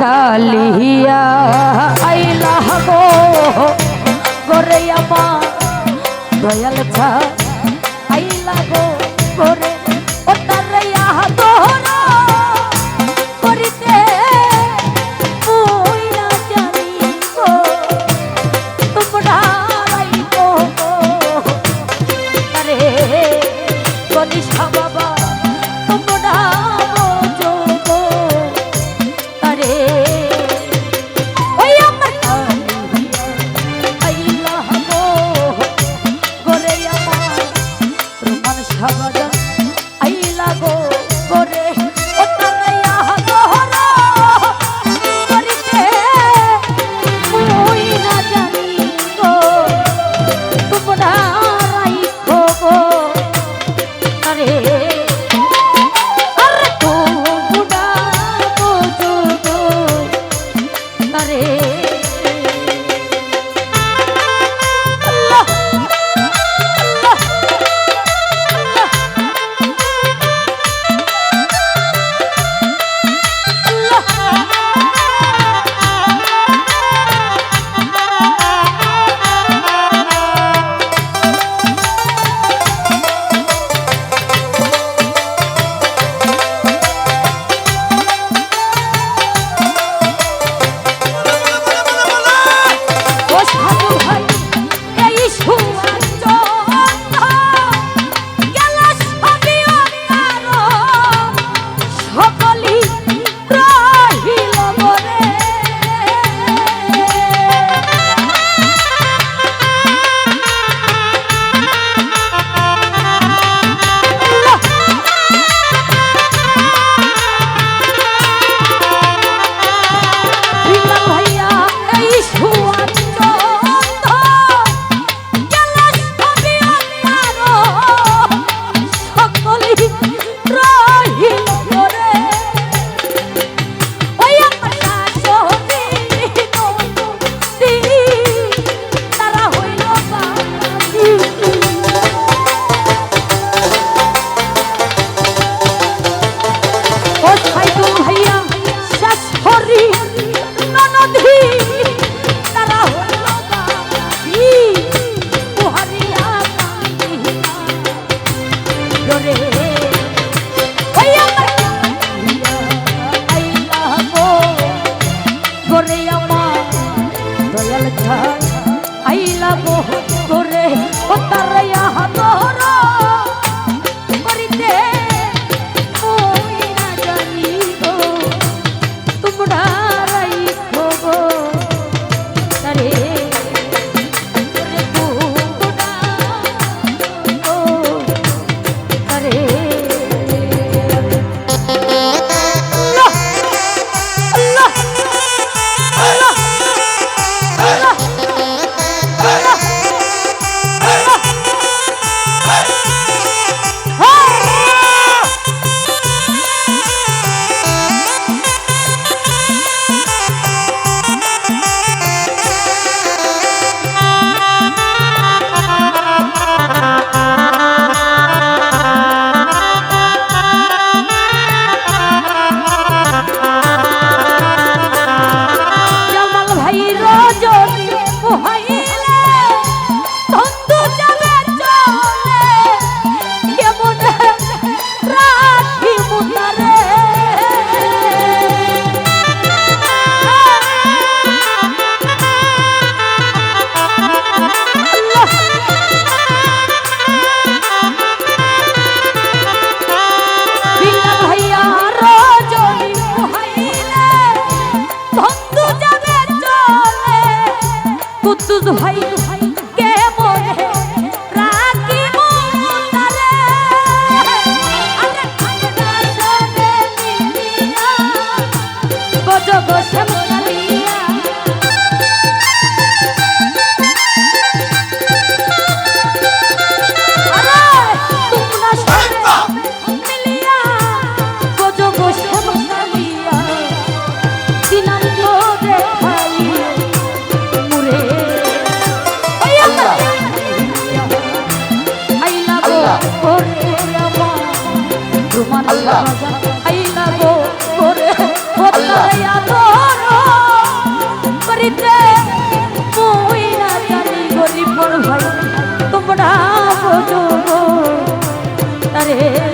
কালিয়া আইলা গো গোরে আমা দয়াল ছা আইলা গোরে querer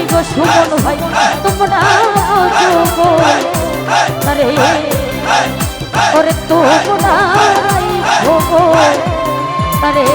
আমি গো সুমন ভাই তোমরা যুবন আরে ওরে তোমরা যুবন আরে